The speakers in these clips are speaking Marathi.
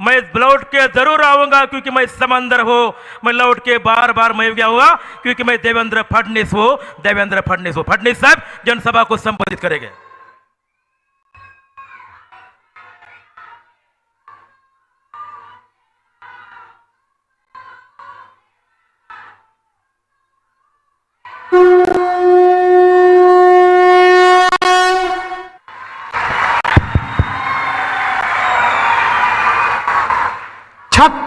मैं लौट के ज़रूर आऊँगा क्योंकि मैं समंदर हो। मैं लौट के बार बार मैं गया हुआ क्योंकि मैं देवेंद्र फडनीस हूँ। देवेंद्र फडनीस हूँ। फडनीस साहब, जनसभा को संबोधित करेंगे।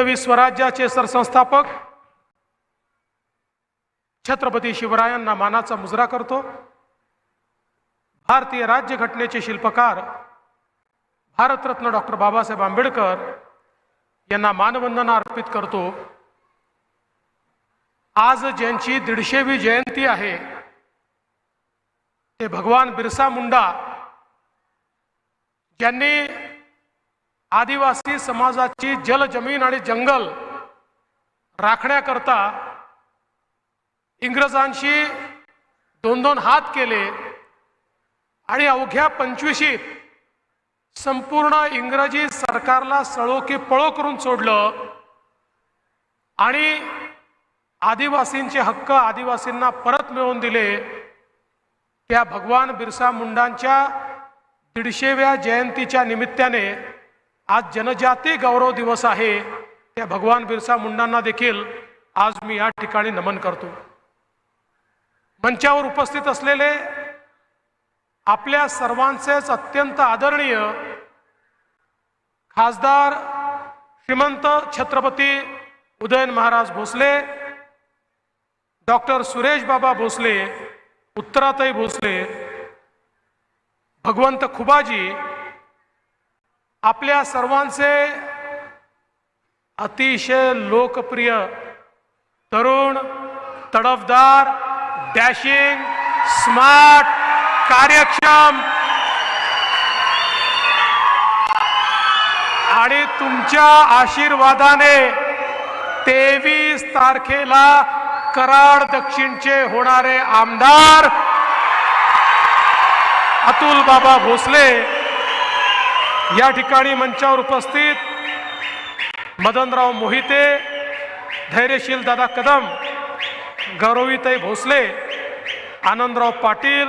हिंदवी स्वराज्याचे सरसंस्थापक छत्रपती शिवरायांना मानाचा मुजरा करतो. भारतीय राज्यघटनेचे शिल्पकार भारतरत्न डॉक्टर बाबासाहेब आंबेडकर यांना मानवंदना अर्पित करतो. आज ज्यांची दीडशेवी जयंती आहे ते भगवान बिरसा मुंडा ज्यांनी आदिवासी समाजाची जल जमीन आणि जंगल राखण्याकरता इंग्रजांशी दोन दोन हात केले आणि अवघ्या पंचवीशीत संपूर्ण इंग्रजी सरकारला सळोखी पळो करून सोडलं आणि आदिवासींचे हक्क आदिवासींना परत मिळवून दिले. त्या भगवान बिरसा मुंडांच्या दीडशेव्या जयंतीच्या निमित्ताने आज जनजाती गौरव दिवस आहे. त्या भगवान बिरसा मुंडांना देखील आज मी या ठिकाणी नमन करतो. मंचावर उपस्थित असलेले आपल्या सर्वांचेच अत्यंत आदरणीय खासदार श्रीमंत छत्रपती उदयन महाराज भोसले डॉक्टर सुरेश बाबा भोसले उत्तराताई भोसले भगवंत खुबाजी आपल्या सर्वांचे अतिशय लोकप्रिय तरुण तडफदार डॅशिंग स्मार्ट कार्यक्षम. आणि तुमच्या आशीर्वादाने तेवीस तारखेला कराड दक्षिणचे होणारे आमदार अतुल बाबा भोसले या ठिकाणी मंचावर उपस्थित मदनराव मोहिते धैर्यशील दादा कदम गौरवीताई भोसले आनंदराव पाटील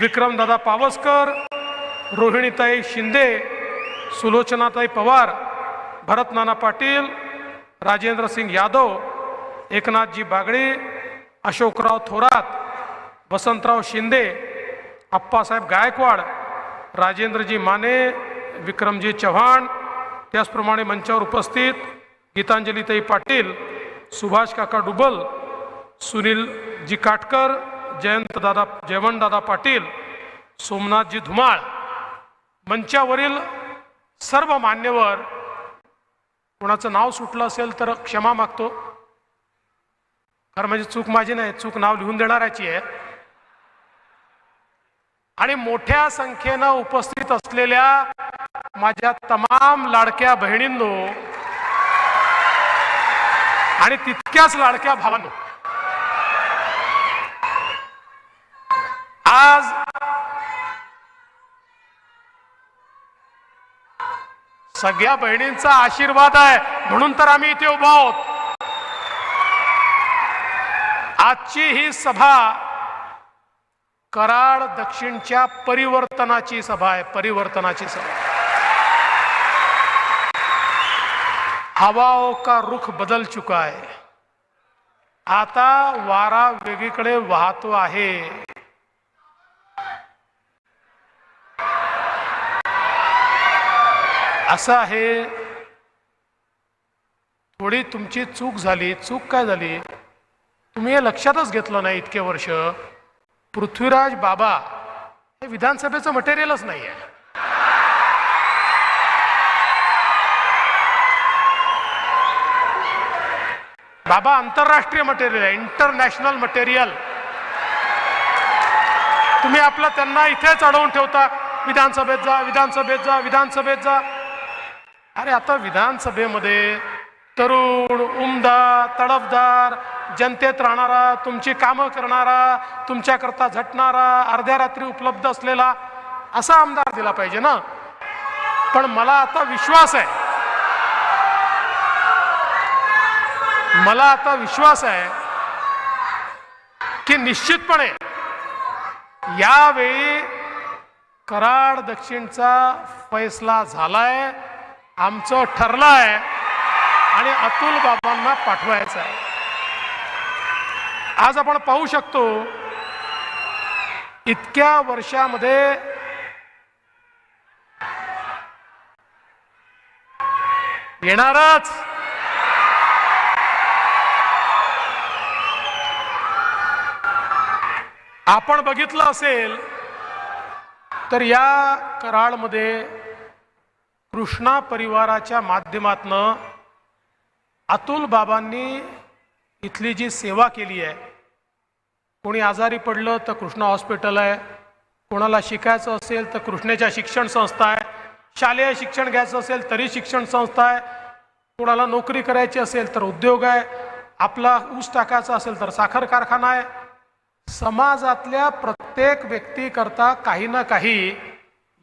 विक्रमदादा पावसकर रोहिणीताई शिंदे सुलोचनाताई पवार भरतनाना पाटील राजेंद्र सिंग यादव एकनाथजी बागडे अशोकराव थोरात वसंतराव शिंदे अप्पासाहेब गायकवाड राजेंद्रजी माने विक्रमजी चव्हाण त्याचप्रमाणे मंचावर उपस्थित गीतांजलीताई पाटील सुभाष काका डुबल सुनीलजी काटकर जयंतदादा जयवंतदादा पाटील सोमनाथजी धुमाळ. मंचावरील सर्व मान्यवर कोणाचं नाव सुटलं असेल तर क्षमा मागतो. कारण माझी म्हणजे चूक माझी नाही चूक नाव लिहून देणाऱ्याची आहे. आणि मोठ्या संख्येनं उपस्थित असलेल्या माझ्या तमाम लाडक्या बहिणींनो आणि तितक्याच लाडक्या भावांनो आज सगळ्या बहिणींचा आशीर्वाद आहे म्हणून तर आम्ही इथे उभा आहोत. आजची ही सभा कराड दक्षिणच्या परिवर्तनाची सभा आहे परिवर्तनाची सभा. हवाओं हो का रुख बदल चुका है आता वारा वेगळीकडे वाहतो आहे. असं आहे थोडी तुमची चूक झाली. चूक काय झाली? तुम्ही हे लक्षातच घेतलं नाही इतके वर्ष. पृथ्वीराज बाबा हे विधानसभेचं मटेरियलच नाही आहे बाबा आंतरराष्ट्रीय मटेरियल आहे इंटरनॅशनल मटेरियल तुम्ही आपला त्यांना इथेच अडवून ठेवता विधानसभेत जा विधानसभेत जा विधानसभेत जा. अरे आता विधानसभेमध्ये तरुण उमदार तडफदार जनतेत राहणारा तुमची कामं करणारा तुमच्याकरता झटणारा अर्ध्या रात्री उपलब्ध असलेला असा आमदार दिला पाहिजे ना? पण मला आता विश्वास आहे. मला आता विश्वास आहे की निश्चितपणे यावेळी कराड दक्षिणचा फैसला झालाय आमचं ठरलं आहे आणि अतुल बाबांना पाठवायचं आहे आज आपण पाहू शकतो इतक्या वर्षामध्ये येणारच. आपण बघितलं असेल तर या कराडमध्ये कृष्णा परिवाराच्या माध्यमातनं अतुल बाबांनी इथली जी सेवा केली आहे कोणी आजारी पडलं तर कृष्णा हॉस्पिटल आहे. कोणाला शिकायचं असेल तर कृष्णेच्या शिक्षण संस्था आहे. शालेय शिक्षण घ्यायचं असेल तरी शिक्षण संस्था आहे. कोणाला नोकरी करायची असेल तर उद्योग आहे. आपला ऊस टाकायचा असेल तर साखर कारखाना आहे. समाजातल्या प्रत्येक व्यक्तीकरता काही ना काही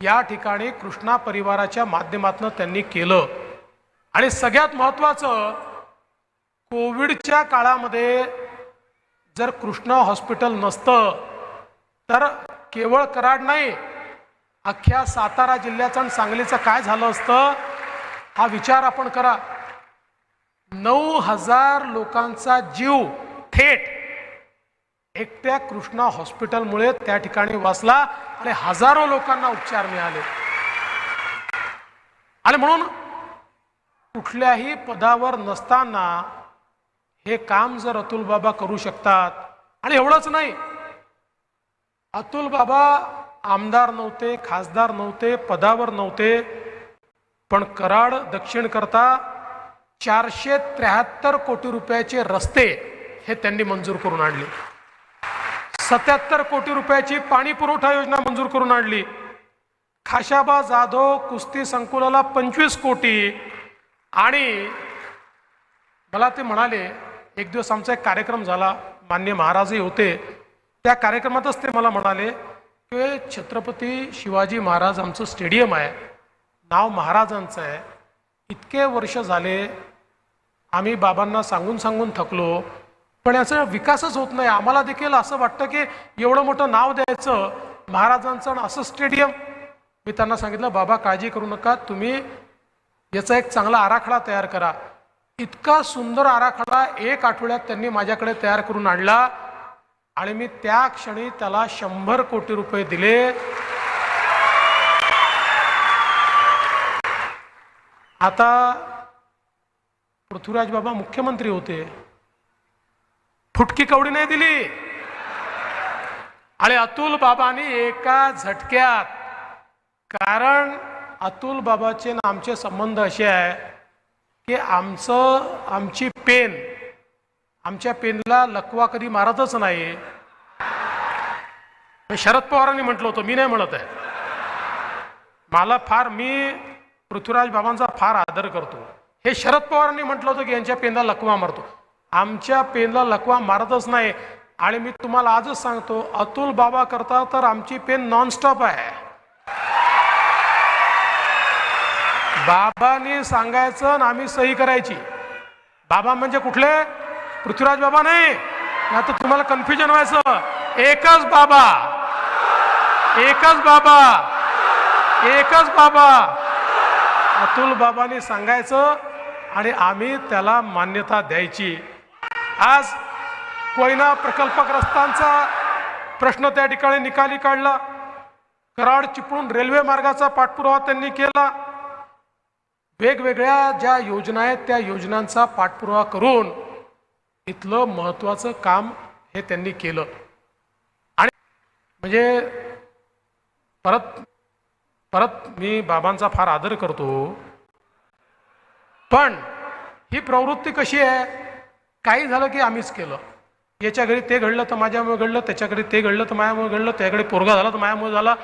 या ठिकाणी कृष्णा परिवाराच्या माध्यमातून त्यांनी केलं. आणि सगळ्यात महत्त्वाचं कोविडच्या काळामध्ये जर कृष्णा हॉस्पिटल नसतं तर केवळ कराड नाही अख्ख्या सातारा जिल्ह्याचं आणि सांगलीचं काय झालं असतं हा विचार आपण करा. नऊ हजार लोकांचा जीव थेट एकट्या कृष्णा हॉस्पिटलमुळे त्या ठिकाणी वाचला आणि हजारो लोकांना उपचार मिळाले. आणि म्हणून कुठल्याही पदावर नसताना हे काम जर अतुल बाबा करू शकतात आणि एवढंच नाही अतुल बाबा आमदार नव्हते खासदार नव्हते पदावर नव्हते पण कराड दक्षिण करता चारशे त्र्याहत्तर कोटी रुपयाचे रस्ते हे त्यांनी मंजूर करून आणले. सत्याहत्तर कोटी रुपयाची पाणी पुरवठा योजना मंजूर करून आणली. खाशाबा जाधव कुस्ती संकुलाला पंचवीस कोटी आणि मला ते म्हणाले एक दिवस आमचा एक कार्यक्रम झाला मान्य महाराजही होते. त्या कार्यक्रमातच ते मला म्हणाले की छत्रपती शिवाजी महाराज आमचं स्टेडियम आहे नाव महाराजांचं आहे. इतके वर्ष झाले आम्ही बाबांना सांगून सांगून थकलो पण याचा विकासच होत नाही. आम्हाला देखील असं वाटतं की एवढं मोठं नाव द्यायचं महाराजांचं आणि असं स्टेडियम. मी त्यांना सांगितलं बाबा काळजी करू नका. तुम्ही याचा एक चांगला आराखडा तयार करा. इतका सुंदर आराखडा एक आठवड्यात त्यांनी माझ्याकडे तयार करून आणला. आणि मी त्या क्षणी त्याला शंभर कोटी रुपये दिले. आता पृथ्वीराज बाबा मुख्यमंत्री होते. फुटकी कवडी नाही दिली. आणि अतुल बाबांनी एका झटक्यात कारण अतुल बाबाचे ना आमचे संबंध असे आहे की आमचं आमची पेन आमच्या पेनला लकवा कधी मारतच नाही शरद पवारांनी म्हटलं होतं मी नाही म्हणत आहे. मला फार मी पृथ्वीराज बाबांचा फार आदर करतो. हे शरद पवारांनी म्हटलं होतं की यांच्या पेनला लकवा मारतो. आमच्या पेनला लकवा मारतच नाही. आणि मी तुम्हाला आजच सांगतो अतुल बाबा करता तर आमची पेन नॉनस्टॉप आहे. बाबांनी सांगायचं आणि आम्ही सही करायची. बाबा म्हणजे कुठले? पृथ्वीराज बाबा नाही. आता तुम्हाला कन्फ्युजन व्हायचं. एकच बाबा. एकच बाबा. एकच बाबा. अतुल बाबांनी सांगायचं आणि आम्ही त्याला मान्यता द्यायची. आज कोयना प्रकल्पग्रस्तांचा प्रश्न त्या ठिकाणी निकाली काढला. कराड चिपळूण रेल्वे मार्गाचा पाठपुरावा त्यांनी केला. वेगवेगळ्या ज्या योजना आहेत त्या योजनांचा पाठपुरावा करून इथलं महत्वाचं काम हे त्यांनी केलं. आणि म्हणजे परत परत मी बाबांचा फार आदर करतो. पण ही प्रवृत्ती कशी आहे? काही झालं की आम्हीच केलं. याच्या घरी ते घडलं तर माझ्यामुळे घडलं त्याच्या घरी ते घडलं तर माझ्यामुळे घडलं त्याकडे पोरगा झाला तर माझ्यामुळे झाला.